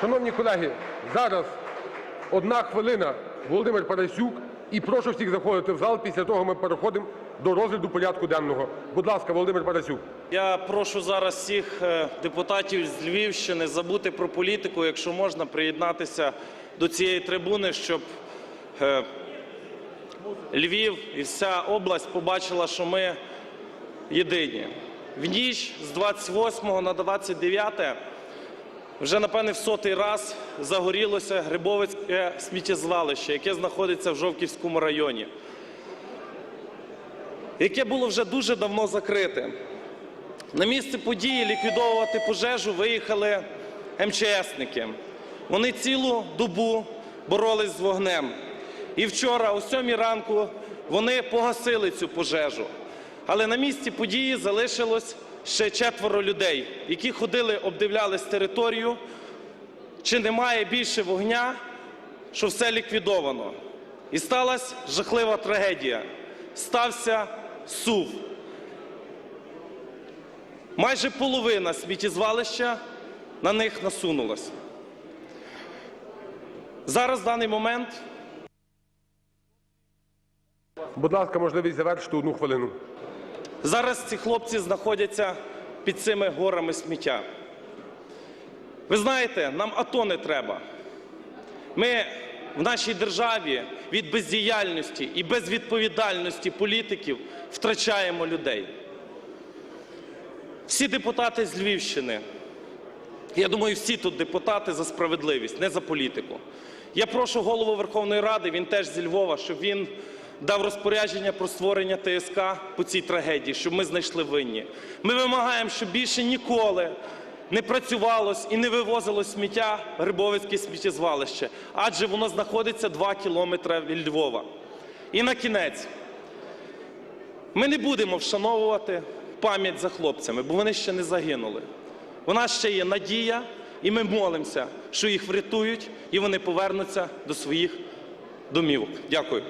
Шановні колеги, зараз одна хвилина Володимир Парасюк. І прошу всіх заходити в зал. Після того ми переходимо до розгляду порядку денного. Будь ласка, Володимир Парасюк. Я прошу зараз всіх е, депутатів з Львівщини забути про політику, якщо можна, приєднатися до цієї трибуни, щоб е, Львів і вся область побачила, що ми єдині. В ніч з 28 на 29 вже, напевне, в сотий раз загорілося Грибовицьке сміттєзвалище, яке знаходиться в Жовківському районі, яке було вже дуже давно закрите. На місце події ліквідовувати пожежу виїхали МЧСники. Вони цілу добу боролись з вогнем. І вчора, о 7 ранку, вони погасили цю пожежу. Але на місці події залишилось ще четверо людей, які ходили, обдивлялись територію, чи немає більше вогня, що все ліквідовано. І сталася жахлива трагедія. Стався сув. Майже половина сміттєзвалища на них насунулась. Зараз в даний момент Будь ласка, можливість завершити одну хвилину. Зараз ці хлопці знаходяться під цими горами сміття. Ви знаєте, нам АТО не треба. Ми в нашій державі від бездіяльності і безвідповідальності політиків втрачаємо людей. Всі депутати з Львівщини, я думаю, всі тут депутати за справедливість, не за політику. Я прошу голову Верховної Ради, він теж зі Львова, щоб він дав розпорядження про створення ТСК по цій трагедії, щоб ми знайшли винні. Ми вимагаємо, щоб більше ніколи не працювалось і не вивозилось сміття Грибовицьке сміттєзвалище, адже воно знаходиться 2 кілометри від Львова. І на кінець. Ми не будемо вшановувати пам'ять за хлопцями, бо вони ще не загинули. У нас ще є надія, і ми молимося, що їх врятують і вони повернуться до своїх домівок. Дякую.